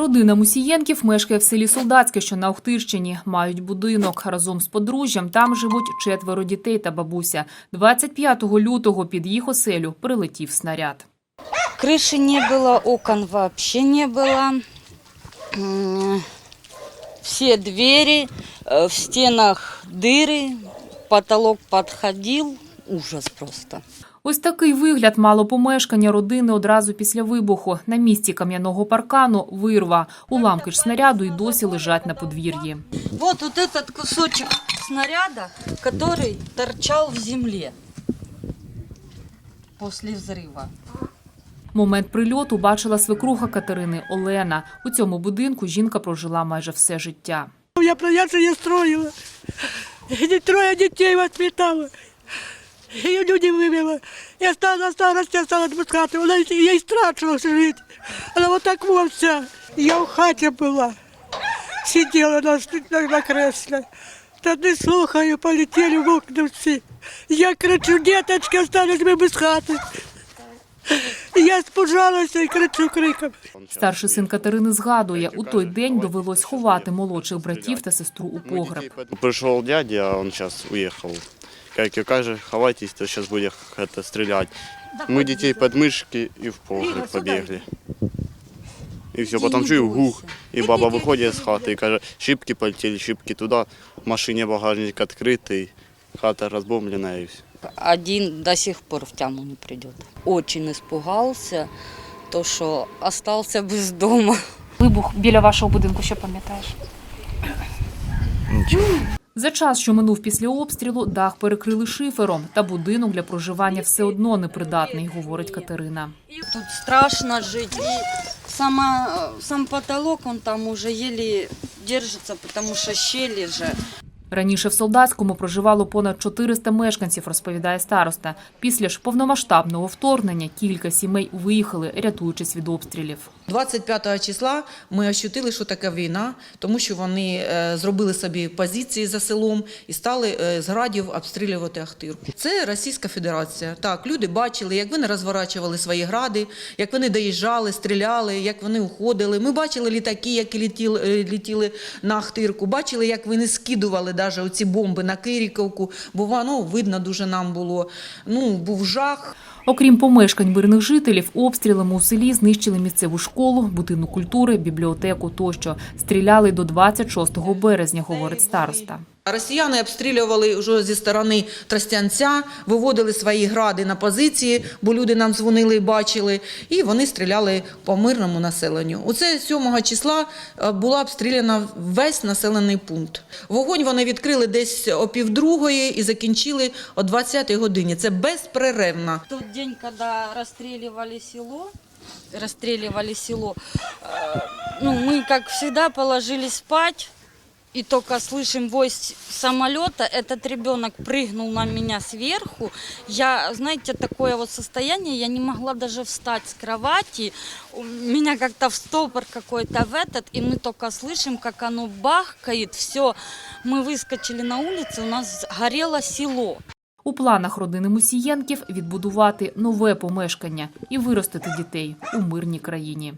Родина Мусієнків мешкає в селі Солдатське, що на Охтирщині. Мають будинок. Разом з подружжям там живуть четверо дітей та бабуся. 25 лютого під їх оселю прилетів снаряд. Крыши не было, окон вообще не было. М, Все двери, э, в стенах дыры, потолок подходил. Ужас просто. Ось такий вигляд мало помешкання родини одразу після вибуху. На місці кам'яного паркану вирва. Уламки ж снаряду й досі лежать на подвір'ї. Вот вот этот кусочек снаряда, который торчал в земле после взрыва. Момент прильоту бачила свекруха Катерини Олена. У цьому будинку жінка прожила майже все життя. Я проєкцію строїла. І троє дітей воспитала. І люди вивела. Я стала на старості, я стала відпускати. Вона їй страшно жити. Вона отак вовся. Я в хаті була. Сиділа на, на, на креслі. Та не слухаю, полетіли в окна всі. Я кричу, діточки, остались ми без хати. Я спужалася і кричу криком. Старший син Катерини згадує, у той день довелось ховати молодших братів та сестру у погреб. Пришел дядя, а он сейчас уехал. Как и каже, ховайтесь, то сейчас будет это стрелять. Мы детей под мышки и в погреб побегли. И все, потом чую гух, и баба выходит из хаты и каже, шибки полетели, шибки туда, в машине багажник открытый, хата разбомблена и все. Один до сих пор в тяму не придет. Очень испугался, то, что остался без дома. Вибух біля вашого будинку, що пам'ятаєш? За час, що минув після обстрілу, дах перекрили шифером, та будинок для проживання все одно непридатний, говорить Катерина. Тут страшно жить. И сама, сам потолок, он там уже еле держится, потому что щели же. Раніше в Солдатському проживало понад 400 мешканців, розповідає староста. Після ж повномасштабного вторгнення кілька сімей виїхали, рятуючись від обстрілів. 25 числа ми ощутили, що таке війна, тому що вони е, зробили собі позиції за селом і стали е, з градів обстрілювати Ахтирку. Це Російська Федерація. Так, люди бачили, як вони розворачували свої гради, як вони доїжджали, стріляли, як вони уходили. Ми бачили літаки, які літіли, е, літіли на Ахтирку, бачили, як вони скидували навіть оці бомби на Киріковку, бо воно видно дуже нам було. Ну, був жах. Окрім помешкань мирних жителів, обстрілами у селі знищили місцеву школу, будинок культури, бібліотеку тощо. Стріляли до 26 березня, говорить староста. Росіяни обстрілювали вже зі сторони Тростянця, виводили свої гради на позиції, бо люди нам дзвонили і бачили, і вони стріляли по мирному населенню. Оце 7 числа е, була обстріляна весь населений пункт. Вогонь вони відкрили десь о півдругої і закінчили о 20-й годині. Це безперервно. Тот день, когда расстреливали село, расстреливали село, э, ну, мы, как всегда, положили спать, и только слышим вой с- самолета, этот ребенок прыгнул на меня сверху. Я, знаете, такое вот состояние, я не могла даже встать с кровати. У Меня как-то в стопор какой-то в этот, и мы только слышим, как оно бахкает. Все, мы выскочили на улицу, у нас горело село. У планах родини Мусієнків відбудувати нове помешкання і виростити дітей у мирній країні.